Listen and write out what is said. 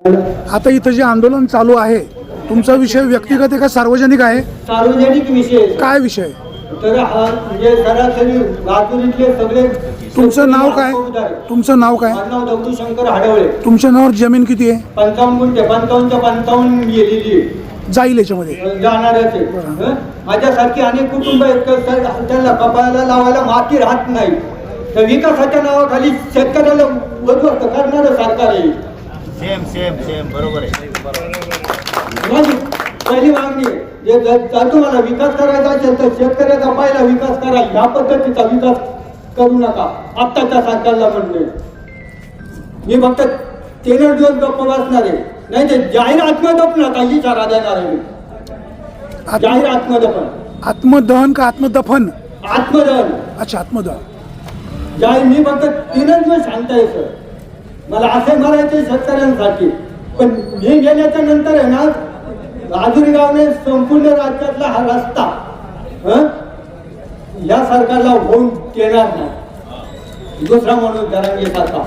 आता इथं जे आंदोलन चालू आहे तुमचा विषय व्यक्तिगत आहे का सार्वजनिक आहे? सार्वजनिक विषय. काय विषय तर हा म्हणजे सरासरी लातूर सगळे तुमचं नाव काय. तुमचं नाव काय? माझं नाव शंकर हाडवळे. तुमच्या नावावर जमीन किती आहे? पंचावन्न गुंठे पंचावन्नच्या पंचावन्न गेलेली आहे. जाईल याच्यामध्ये. जाणारच आहे. हं? माझ्यासारखी अनेक कुटुंब आहेत त्यांना कपाळाला लावायला माती राहत नाही. तर विकासाच्या नावाखाली शेतकऱ्याला उद्ध्वस्त करणारं सरकार आहे. सेम सेम सेम बरोबर आहे. पहिली मागणी आहे. जे तुम्हाला विकास करायचा असेल तर शेतकऱ्याचा पहिला विकास करा. ह्या पद्धतीचा विकास करू नका. आत्ताच्या सरकारला म्हणणे मी फक्त तेरा दिवस गप्प बसणार आहे. नाही ते जाहीर आत्मदफन काही इशारा देणार आहे जाहीर आत्मदफन. आत्मदहन का आत्मदफन? आत्मदहन. अच्छा आत्मदहन. जाहीर मी फक्त तीनच दिवस आहे सर. मला असे मारायचे शेतकऱ्यांसाठी पण मी गेल्याच्यानंतर आहे ना राजुरी गावने संपूर्ण राज्यातला हा रस्ता या सरकारला होऊन देणार नाही. दुसरा म्हणून जरांगे सारखा